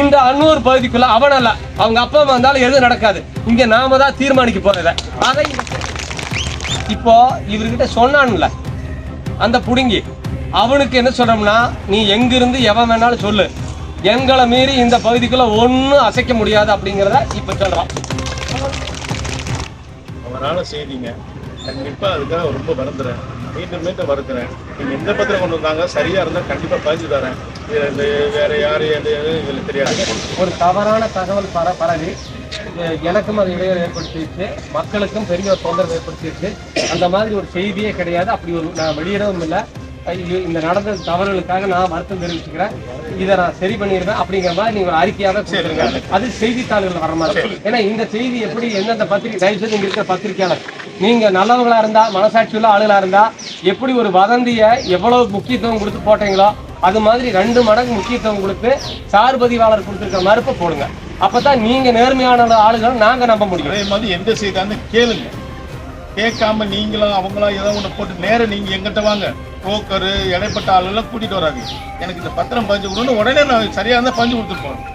இந்த அன்னூர் பகுதிக்குள்ள அவன் அல்ல. அவங்க அப்பா அம்மா வந்தாலும் எதுவும் நடக்காது. இங்க நாம தான் தீர்மானிக்க போறத அதை இப்போ இவர்கிட்ட சொன்னான்ல. அந்த புடுங்கி அவனுக்கு என்ன சொல்றோம்னா நீ எங்கிருந்து எவன் வேணாலும் சொல்லு. எங்களை மீறி இந்த பகுதிக்குள்ள ஒன்றும் அசைக்க முடியாது அப்படிங்கிறத இப்ப சொல்றான். அவரால் செய்திங்க. கண்டிப்பா அதுக்காக ரொம்ப வருந்துறேன். மீண்டும் மீண்டும் வருந்துறேன். நீங்க எந்த பத்திரம் கொண்டு வந்தாங்க. சரியா இருந்தா கண்டிப்பா பதிஞ்சு தரேன். இந்த வேற யாரு எது எது எங்களுக்கு தெரியாது. ஒரு தவறான தகவல் பர பரவி எனக்கும் அது இடையூறு ஏற்படுத்திடுச்சு மக்களுக்கும் பெரிய ஒரு தொந்தரவு ஏற்படுத்திடுச்சு. அந்த மாதிரி ஒரு செய்தியே கிடையாது. அப்படி ஒரு நான் வெளியிடவும் இல்லை. இந்த நடந்த தவறுகளுக்காக நான் வருத்தம் தெரிவிச்சுக்கிறேன். இதை நான் சரி பண்ணிடுவேன் அப்படிங்கிற மாதிரி நீங்க ஒரு அறிக்கையாக கொடுத்துருங்க. அது செய்தித்தாள்கள் வர மாதிரி. ஏன்னா இந்த செய்தி எப்படி எந்தெந்த பத்திரிகை தயவு செய்து இருக்கிற பத்திரிகையாளர் நீங்க நல்லவங்களா இருந்தா மனசாட்சி உள்ள ஆளுகளா இருந்தா எப்படி ஒரு வதந்தியை எவ்வளவு முக்கியத்துவம் கொடுத்து போட்டீங்களோ அது மாதிரி ரெண்டு மடங்கு முக்கியத்துவம் கொடுத்து சார் பதிவாளர் கொடுத்துருக்க மறுப்பை போடுங்க. அப்பதான் நீங்க நேர்மையான ஆளுகள் நாங்க நம்ப முடியும். அதே மாதிரி எந்த செய்தான்னு கேளுங்க. கேட்காம நீங்களும் அவங்களும் ஏதோ ஒன்று போட்டு நேரா நீங்க எங்கிட்ட வாங்க. புரோக்கரு இடைப்பட்ட ஆளுலாம் கூட்டிட்டு வராங்க எனக்கு இந்த பத்திரம் பதிஞ்சு கொடுன்னு உடனே நான் சரியா இருந்தா பதிஞ்சு கொடுத்துட்டு போறேன்.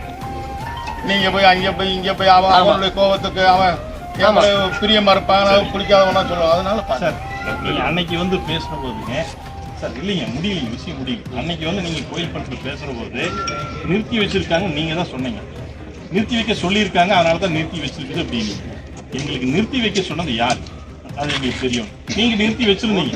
நீங்க போய் அங்க போய் இங்க போய் அவன் அவனுடைய கோபத்துக்கு அவன் எவ்வளவு பிரியமா இருப்பான் அவன் பிடிக்காதவனா சொல்லுவான். அதனால அன்னைக்கு வந்து பேசுன போதுங்க சார் இல்லைங்க முடியலைங்க விஷயம் முடியல. அன்னைக்கு வந்து நீங்கள் கோயில் படத்துல பேசுற போது நிறுத்தி வச்சுருக்காங்க நீங்கள் தான் சொன்னீங்க. நிறுத்தி வைக்க சொல்லியிருக்காங்க அதனால தான் நிறுத்தி வச்சிருக்குது அப்படின்னு. எங்களுக்கு நிறுத்தி வைக்க சொன்னது யார்? அது எங்களுக்கு தெரியும். நீங்கள் நிறுத்தி வச்சிருந்தீங்க.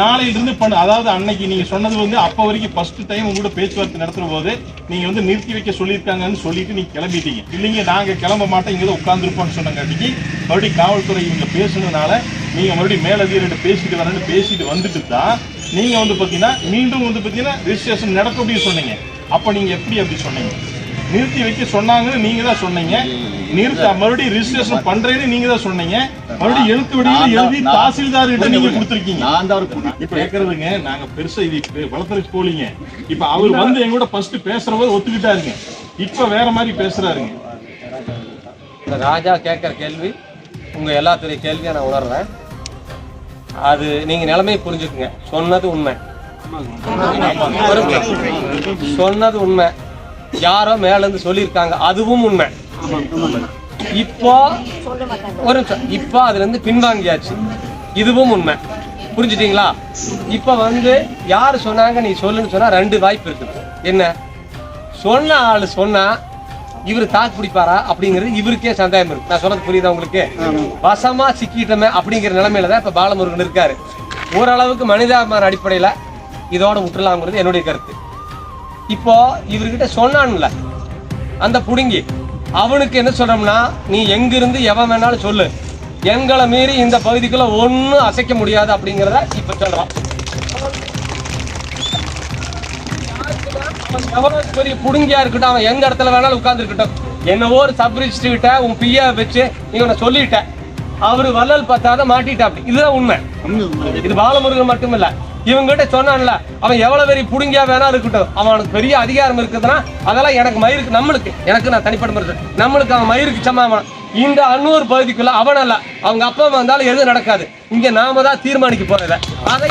நாளையிலிருந்து பண்ண அதாவது அன்னைக்கு நீங்கள் சொன்னது வந்து அப்போ வரைக்கும் ஃபர்ஸ்ட் டைம் உங்களோட பேச்சுவார்த்தை நடத்துகிற போது நீங்கள் வந்து நிறுத்தி வைக்க சொல்லியிருக்காங்கன்னு சொல்லிட்டு நீங்கள் கிளம்பிட்டீங்க. இல்லைங்க நாங்கள் கிளம்ப மாட்டோம் இங்கே தான் உட்கார்ந்துருப்போம்னு சொன்னங்காட்டிக்கு மறுபடியும் காவல்துறை இவங்க பேசுனதுனால நீங்கள் மறுபடியும் மேலதிகாரிகிட்ட பேசிட்டு வரேன்னு பேசிட்டு வந்துட்டு தான் நீங்க வந்து பாத்தீங்கன்னா மீண்டும் வந்து பாத்தீங்கன்னா ரிஜிஸ்ட்ரேஷன் நடக்கும் அப்படின்னு சொன்னீங்க. அப்ப நீங்க எப்படி அப்படி சொன்னீங்க? நிறுத்தி வைக்க சொன்னாங்கன்னு நீங்க தான் சொன்னீங்க. நிறுத்த மறுபடியும் ரிஜிஸ்ட்ரேஷன் பண்றேன்னு நீங்க தான் சொன்னீங்க. மறுபடியும் எழுத்து வடிவில் எழுதி தாசில்தார் கிட்ட நீங்க கொடுத்துருக்கீங்க. நான் தான் இப்ப கேக்குறதுங்க நாங்க பெருசா இது வளர்த்துறதுக்கு போலீங்க இப்ப அவர் வந்து எங்க கூட ஃபர்ஸ்ட் பேசுற போது ஒத்துக்கிட்டாருங்க. இப்ப வேற மாதிரி பேசுறாருங்க. இந்த ராஜா கேட்குற கேள்வி உங்க எல்லாத்துடைய கேள்வியை நான் உணர்றேன். அது நீங்கள் நிலைமையை புரிஞ்சுக்குங்க. சொன்னது உண்மை. சொன்னது உண்மை. யாரோ மேலேருந்து சொல்லியிருக்காங்க அதுவும் உண்மை. இப்போ ஒரு நிமிஷம். இப்போ அதுலேருந்து பின்வாங்கியாச்சு. இதுவும் உண்மை. புரிஞ்சுட்டீங்களா? இப்போ வந்து யார் சொன்னாங்க நீ சொல்லுன்னு சொன்னால் ரெண்டு வாய்ப்பு இருக்குது. என்ன? சொன்ன ஆள் சொன்னால் இவர் தாக்கு பிடிப்பாரா அப்படிங்கிறது இவருக்கே சந்தேகம் இருக்கு. நான் சொன்னது புரியுதா உங்களுக்கு? வசமா சிக்கிட்டோமே அப்படிங்கிற நிலைமையில தான் இப்ப பாலமுருகன் இருக்காரு. ஓரளவுக்கு மனிதாபிமான அடிப்படையில இதோட விட்டுலாம்ங்கிறது என்னுடைய கருத்து. இப்போ இவர்கிட்ட சொன்னான்ல அந்த புடுங்கி அவனுக்கு என்ன சொல்றோம்னா நீ எங்கிருந்து எவன் வேணாலும் சொல்லு. எங்களை மீறி இந்த பகுதிக்குள்ள ஒன்றும் அசைக்க முடியாது அப்படிங்கிறத இப்ப சொல்றான். பெரிய புடுங்கியா இருக்கட்டும் அவன் எங்க இடத்துல வேணாலும் உட்கார்ந்துருக்கட்டும். என்னவோ ஒரு சப் கிட்ட உன் பியா வச்சு நீங்க உன்னை சொல்லிட்ட. அவரு வள்ளல் பார்த்தாத மாட்டிட்டாப்டி. இதுதான் உண்மை. இது பாலமுருகன் மட்டுமில்ல. இவங்கிட்ட சொன்னான்ல அவன் எவ்வளவு பெரிய புடுங்கியா வேணா இருக்கட்டும். அவனுக்கு பெரிய அதிகாரம் இருக்குதுன்னா அதெல்லாம் எனக்கு மயிருக்கு நம்மளுக்கு. எனக்கு நான் தனிப்பட்ட முறை நம்மளுக்கு அவன் மயிருக்கு சமாமனம் இந்த அன்னூர் பகுதிக்குள்ள அவன் அல்ல. அவங்க அப்பா வந்தாலும் எதுவும் நடக்காது. இங்க நாம தான் தீர்மானிக்க போறத அதை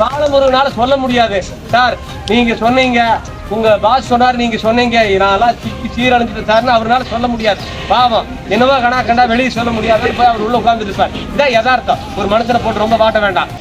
பாலமுருகனால சொல்ல முடியாது. சார் நீங்க சொன்னீங்க. உங்க பாஸ் சொன்னார் நீங்க சொன்னீங்க. நான்லாம் சிக்கி சீரழிஞ்சிட்டு சார்னு அவரால சொல்ல முடியாது. பாவம். என்னவோ கணா கண்டா வெளியே சொல்ல முடியாது. போய் அவர் உள்ள உட்கார்ந்துட்டு இதான் யதார்த்தம். ஒரு மனுஷனை போட்டு ரொம்ப வாட்ட வேண்டாம்.